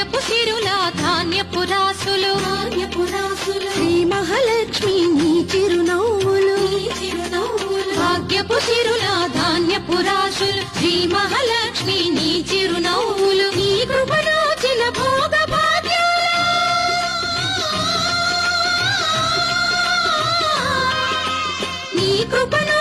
ధాన్యపు సిరుల ధాన్యపు రాసులు. ధాన్యపు రాసులు. శ్రీ మహాలక్ష్మి నీ చిరునవ్వులు. భాగ్యపు సిరుల ధాన్యపు రాసులు. శ్రీ మహాలక్ష్మి నీ చిరునవ్వులు. నీ కృపరాచిన భోగ నీ కృపను